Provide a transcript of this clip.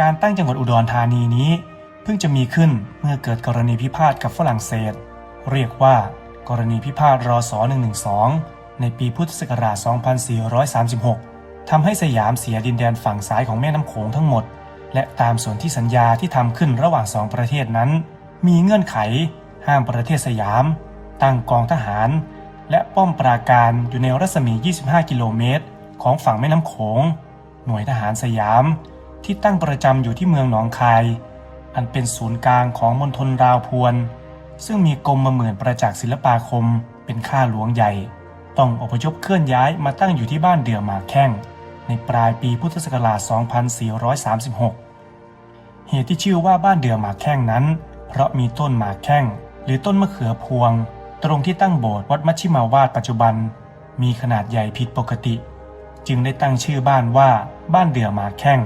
การตั้งจังหวัดอุดรธานีนี้ เพิ่งจะมีขึ้นเมื่อเกิดกรณีพิพาทกับฝรั่งเศส เรียกว่า กรณีพิพาทรศ112 ในปีพุทธศักราช 2436 ทำให้สยามเสียดินแดนฝั่งซ้ายของแม่น้ำโขงทั้งหมด และตามส่วนที่สัญญาที่ทำขึ้นระหว่างสองประเทศนั้น มีเงื่อนไข ห้ามประเทศสยาม ตั้งกองทหาร และป้อมปราการอยู่ในรัศมี 25 กิโลเมตร ของฝั่งแม่น้ำโขง หน่วยทหารสยาม ที่ตั้งประจำอยู่ที่เมืองหนองคาย อันเป็นศูนย์กลางของมณฑลราวพวน ซึ่งมีกรมมาเหมือนประจักษ์ศิลปาคมเป็นข้าหลวงใหญ่ ต้องอพยพเคลื่อนย้ายมาตั้งอยู่ที่บ้านเดือหมาแข้ง ในปลายปีพุทธศักราช 2436 เหตุที่ชื่อว่าบ้านเดือหมาแข้งนั้น เพราะมีต้นหมาแข้ง หรือต้นมะเขือพวง ตรงที่ตั้งโบสถ์วัดมัชชิมาวาดปัจจุบัน มีขนาดใหญ่ผิดปกติ จึงได้ตั้งชื่อบ้านว่าบ้านเดือหมาแข้ง